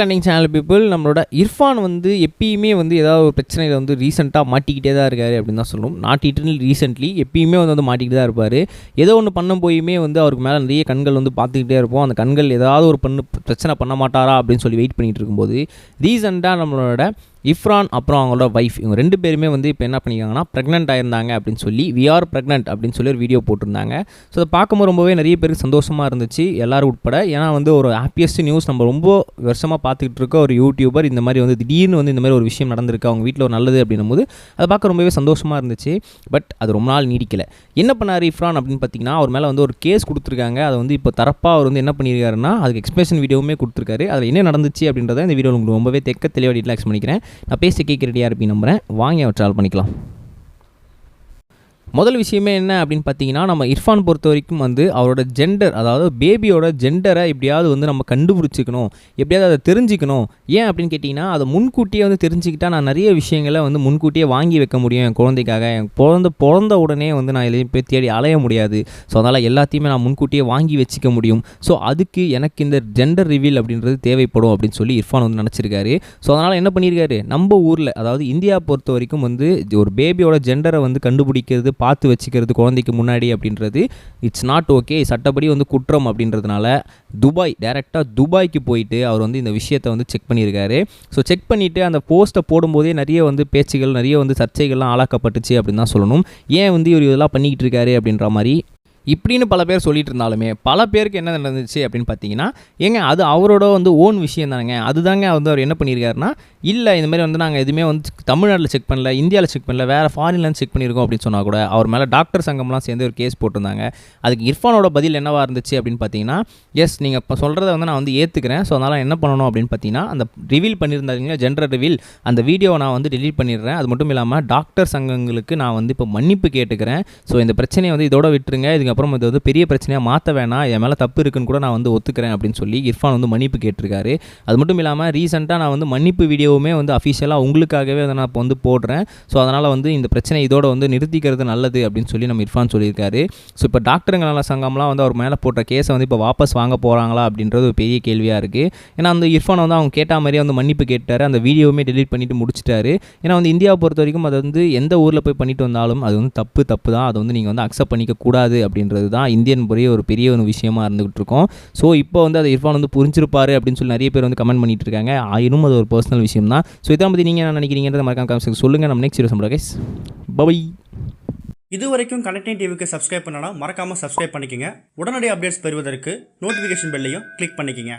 கண்டிங் channel people நம்மளோட இர்ஃபான் வந்து எப்பயுமே வந்து ஏதாவது ஒரு பிரச்சனையில் வந்து ரீசெண்டாக மாட்டிக்கிட்டே தான் இருக்காரு அப்படின்னு தான் சொல்லணும். நாட் இட்டர்னல் ரீசென்ட்லி எப்பயுமே வந்து வந்து மாட்டிக்கிட்டு தான் இருப்பார். ஏதோ ஒன்று பண்ண போயுமே வந்து அவருக்கு மேலே நிறைய கண்கள் வந்து பார்த்துக்கிட்டே இருப்போம். அந்த கண்கள் ஏதாவது ஒரு பண்ணு பிரச்சனை பண்ண மாட்டாரா அப்படின்னு சொல்லி வெயிட் பண்ணிகிட்டு இருக்கும்போது ரீசெண்டாக நம்மளோட இஃப்ரான் அப்புறம் அவங்களோட ஒய்ஃப் இவங்க ரெண்டு பேருமே வந்து இப்போ என்ன பண்ணியிருக்காங்கன்னா ப்ரெக்னென்ட் ஆயிருந்தாங்க அப்படின்னு சொல்லி வி ஆர் ப்ரெக்னென்ட் அப்படின்னு சொல்லி ஒரு வீடியோ போட்டிருந்தாங்க. ஸோ அதை பார்க்கும்போது ரொம்பவே நிறைய பேருக்கு சந்தோஷமாக இருந்துச்சு எல்லோரும் உட்பட. ஏன்னா வந்து ஒரு ஹாப்பியஸ்ட் நியூஸ் நம்ம ரொம்ப வருஷமாக பார்த்துக்கிட்டு இருக்க ஒரு யூடியூபர் இந்த மாதிரி வந்து திடீர்னு வந்து இந்த மாதிரி ஒரு விஷயம் நடந்திருக்கு. அவங்க வீட்டில் ஒரு நல்லது அப்படின்னும் போது அதை பார்க்க ரொம்பவே சந்தோஷமாக இருந்துச்சு. பட் அது ரொம்ப நாள் நீடிக்கல. என்ன பண்ணார் இஃப்ரான் அப்படின்னு பார்த்தீங்கன்னா அவர் மேலே வந்து ஒரு கேஸ் கொடுத்துருக்காங்க. அதை வந்து இப்போ தரப்பாக அவர் வந்து என்ன பண்ணியிருக்காருன்னா அதுக்கு எக்ஸ்பிரஷன் வீடியோவுமே கொடுத்துருக்காரு. அதில் என்ன நடந்துச்சு அப்படின்றத இந்த வீடியோ உங்களுக்கு ரொம்பவே தெக்க தெளிவாக டீட்டெயில் பண்ணிக்கிறேன். நான் பேசி கேட்க ரெடியாக இருப்பீங்க நம்புகிறேன் வாங்கி அவர் ட்ராவல் பண்ணிக்கலாம். முதல் விஷயமே என்ன அப்படின்னு பார்த்தீங்கன்னா நம்ம இர்ஃபான் பொறுத்த வரைக்கும் வந்து அவரோட ஜெண்டர் அதாவது பேபியோட ஜெண்டரை எப்படியாவது வந்து நம்ம கண்டுபிடிச்சிக்கணும் எப்படியாவது அதை தெரிஞ்சுக்கணும். ஏன் அப்படின்னு கேட்டிங்கன்னா அதை முன்கூட்டியே வந்து தெரிஞ்சுக்கிட்டா நான் நிறைய விஷயங்களை வந்து முன்கூட்டியே வாங்கி வைக்க முடியும் என் குழந்தைக்காக. என் பிறந்த பிறந்த உடனே வந்து நான் எதையும் போய் தேடி அலைய முடியாது. ஸோ அதனால் எல்லாத்தையுமே நான் முன்கூட்டியே வாங்கி வச்சுக்க முடியும். ஸோ அதுக்கு எனக்கு இந்த ஜெண்டர் ரிவீல் அப்படின்றது தேவைப்படும் அப்படின்னு சொல்லி இர்ஃபான் வந்து நினச்சிருக்காரு. ஸோ அதனால் என்ன பண்ணியிருக்காரு? நம்ம ஊரில் அதாவது இந்தியா பொறுத்த வரைக்கும் வந்து ஒரு பேபியோட ஜெண்டரை வந்து கண்டுபிடிக்கிறது பார்த்து வச்சுக்கிறது குழந்தைக்கு முன்னாடி அப்படின்றது இட்ஸ் நாட் ஓகே சட்டப்படி வந்து குற்றம் அப்படின்றதுனால துபாய் டேரெக்டாக துபாய்க்கு போயிட்டு அவர் வந்து இந்த விஷயத்தை வந்து செக் பண்ணியிருக்காரு. ஸோ செக் பண்ணிவிட்டு அந்த போஸ்ட்டை போடும்போதே நிறைய வந்து பேச்சுகள் நிறைய வந்து சர்ச்சைகள்லாம் ஆளாக்கப்பட்டுச்சு அப்படின்னு தான் சொல்லணும். ஏன் வந்து இவர் இதெல்லாம் பண்ணிக்கிட்டு இருக்காரு அப்படின்ற மாதிரி இப்படின்னு பல பேர் சொல்லிட்டு இருந்தாலுமே பல பேருக்கு என்ன நடந்துச்சு அப்படின்னு பார்த்தீங்கன்னா ஏங்க அது அவரோட வந்து ஓன் விஷயம் தானேங்க. அதுதாங்க வந்து அவர் என்ன பண்ணியிருக்காருன்னா இல்லை இந்த மாதிரி வந்து நாங்கள் எதுவுமே வந்து தமிழ்நாட்டில் செக் பண்ணல இந்தியாவில் செக் பண்ணல வேறு ஃபாரின்லேருந்து செக் பண்ணியிருக்கோம் அப்படின்னு சொன்னால் கூட அவர் மேலே டாக்டர் சங்கம்லாம் சேர்ந்து ஒரு கேஸ் போட்டிருந்தாங்க. அதுக்கு இர்ஃபானோட பதில் என்னவாக இருந்துச்சு அப்படின்னு பார்த்தீங்கன்னா எஸ் நீங்கள் இப்போ சொல்கிறத வந்து நான் வந்து ஏற்றுக்கிறேன் ஸோ அதனால் என்ன பண்ணணும் அப்படின்னு பார்த்தீங்கன்னா அந்த ரிவீல் பண்ணியிருந்தாங்க ஜென்ரல் ரிவீல் அந்த வீடியோவை நான் வந்து டெலீட் பண்ணிடுறேன். அது மட்டும் இல்லாமல் டாக்டர் சங்கங்களுக்கு நான் வந்து இப்போ மன்னிப்பு கேட்டுக்கிறேன். ஸோ இந்த பிரச்சனையை வந்து இதோட விட்டுருங்க. இதுக்கு இதுக்கப்புறம் இது வந்து பெரிய பிரச்சனையாக மாற்ற வேணாம் என் மேலே தப்பு இருக்குன்னு கூட நான் வந்து ஒத்துக்கிறேன் அப்படின்னு சொல்லி இர்ஃபான் வந்து மன்னிப்பு கேட்டிருக்காரு. அது மட்டும் இல்லாமல் ரீசெண்டாக நான் வந்து மன்னிப்பு வீடியோவுமே வந்து அஃபிஷியலாக உங்களுக்காகவே அதை நான் இப்போ வந்து போடுறேன். ஸோ அதனால் வந்து இந்த பிரச்சனை இதோட வந்து நிறுத்திக்கிறது நல்லது அப்படின்னு சொல்லி நம்ம இர்ஃபான் சொல்லியிருக்காரு. ஸோ இப்போ டாக்டருங்க நல்ல சங்கம்லாம் வந்து அவர் மேலே போட்ட கேஸை வந்து இப்போ வாபஸ் வாங்க போகிறாங்களா அப்படின்றது ஒரு பெரிய கேள்வியாக இருக்குது ஏன்னா அந்த இர்ஃபான் வந்து அவங்க கேட்ட மாதிரியே வந்து மன்னிப்பு கேட்டார். அந்த வீடியோவுமே டெலிட் பண்ணிட்டு முடிச்சிட்டாரு. ஏன்னா வந்து இந்தியாவை பொறுத்த வரைக்கும் அது வந்து எந்த ஊரில் போய் பண்ணிட்டு வந்தாலும் அது வந்து தப்பு தப்பு தான். அதை வந்து நீங்கள் வந்து அக்செப்ட் பண்ணிக்க கூடாது அப்படின்னு அப்படின்றது தான் இந்தியன் பொரிய ஒரு பெரிய ஒரு விஷயமா இருந்துகிட்டு இருக்கோம் ஸோ இப்போ வந்து அதை இர்ஃபான் வந்து புரிஞ்சிருப்பாரு அப்படின்னு சொல்லி நிறைய பேர் வந்து கமெண்ட் பண்ணிட்டு இருக்காங்க ஆயினும் அது ஒரு பர்சனல் விஷயம் தான் ஸோ இதை பற்றி நீங்கள் என்ன நினைக்கிறீங்கன்றத மறக்காம சொல்லுங்கள் நம்ம நெக்ஸ்ட் வீடியோ கைஸ் பபை இது வரைக்கும் கனெக்டிங் டிவிக்கு சப்ஸ்கிரைப் பண்ணனா மறக்காமல் சப்ஸ்கிரைப் பண்ணிக்கங்க. உடனடி அப்டேட்ஸ் பெறுவதற்கு நோட்டிஃபிகேஷன் பெல்லையும் கிளிக் பண்ணிக்கங்க.